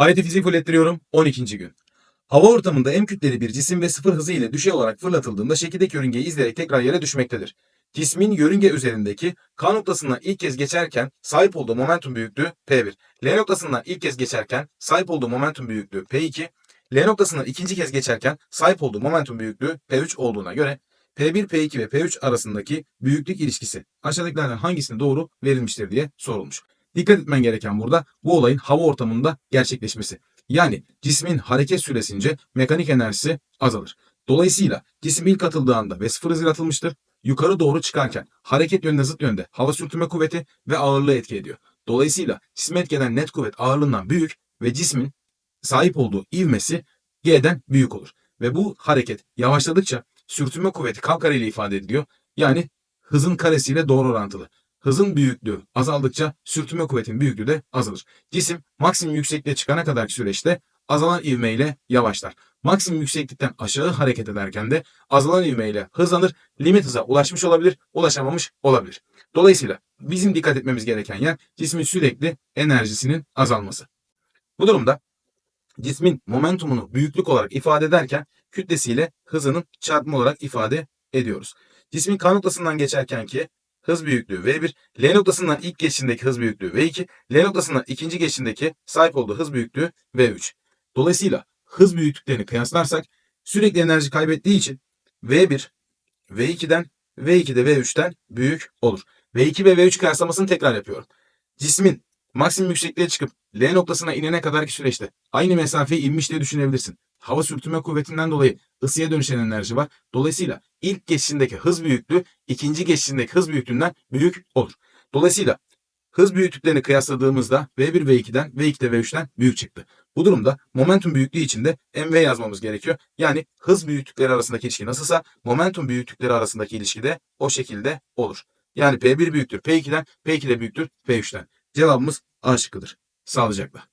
Ayeti fizik fullettiriyorum 12. gün. Hava ortamında M kütleli bir cisim ve sıfır hızı ile düşey olarak fırlatıldığında şekildeki yörüngeyi izleyerek tekrar yere düşmektedir. Cismin yörünge üzerindeki K noktasından ilk kez geçerken sahip olduğu momentum büyüklüğü P1. L noktasından ilk kez geçerken sahip olduğu momentum büyüklüğü P2. L noktasından ikinci kez geçerken sahip olduğu momentum büyüklüğü P3 olduğuna göre P1, P2 ve P3 arasındaki büyüklük ilişkisi aşağıdakilerden hangisine doğru verilmiştir diye sorulmuş. Dikkat etmen gereken burada bu olayın hava ortamında gerçekleşmesi. Yani cismin hareket süresince mekanik enerjisi azalır. Dolayısıyla cisim ilk atıldığı anda ve sıfır hızıyla atılmıştır. Yukarı doğru çıkarken hareket yönüne zıt yönde hava sürtünme kuvveti ve ağırlığı etki ediyor. Dolayısıyla cisme etki eden net kuvvet ağırlığından büyük ve cismin sahip olduğu ivmesi G'den büyük olur. Ve bu hareket yavaşladıkça sürtünme kuvveti K kare ile ifade ediliyor. Yani hızın karesiyle doğru orantılı. Hızın büyüklüğü azaldıkça sürtünme kuvvetinin büyüklüğü de azalır. Cisim maksimum yüksekliğe çıkana kadarki süreçte azalan ivmeyle yavaşlar. Maksimum yükseklikten aşağı hareket ederken de azalan ivmeyle hızlanır, limit hıza ulaşmış olabilir, ulaşamamış olabilir. Dolayısıyla bizim dikkat etmemiz gereken yer cismin sürekli enerjisinin azalması. Bu durumda cismin momentumunu büyüklük olarak ifade ederken kütlesiyle hızının çarpımı olarak ifade ediyoruz. Cismin K noktasından geçerken ki hız büyüklüğü V1, L noktasından ilk geçişindeki hız büyüklüğü V2, L noktasından ikinci geçişindeki sahip olduğu hız büyüklüğü V3. Dolayısıyla hız büyüklüklerini kıyaslarsak sürekli enerji kaybettiği için V1 V2'den V2 de V3'ten büyük olur. V2 ve V3 kıyaslamasını tekrar yapıyorum. Cismin maksimum yüksekliğe çıkıp L noktasına inene kadarki süreçte aynı mesafeyi inmiş diye düşünebilirsin. Hava sürtünme kuvvetinden dolayı ısıya dönüşen enerji var. Dolayısıyla ilk geçişindeki hız büyüklüğü ikinci geçişindeki hız büyüklüğünden büyük olur. Dolayısıyla hız büyüklüklerini kıyasladığımızda V1 V2'den V2 de V3'ten büyük çıktı. Bu durumda momentum büyüklüğü için de mv yazmamız gerekiyor. Yani hız büyüklükleri arasındaki ilişki nasılsa momentum büyüklükleri arasındaki ilişki de o şekilde olur. Yani P1 büyüktür P2'den, P2 de büyüktür P3'ten. Cevabımız A şıkkıdır. Sağlıcakla.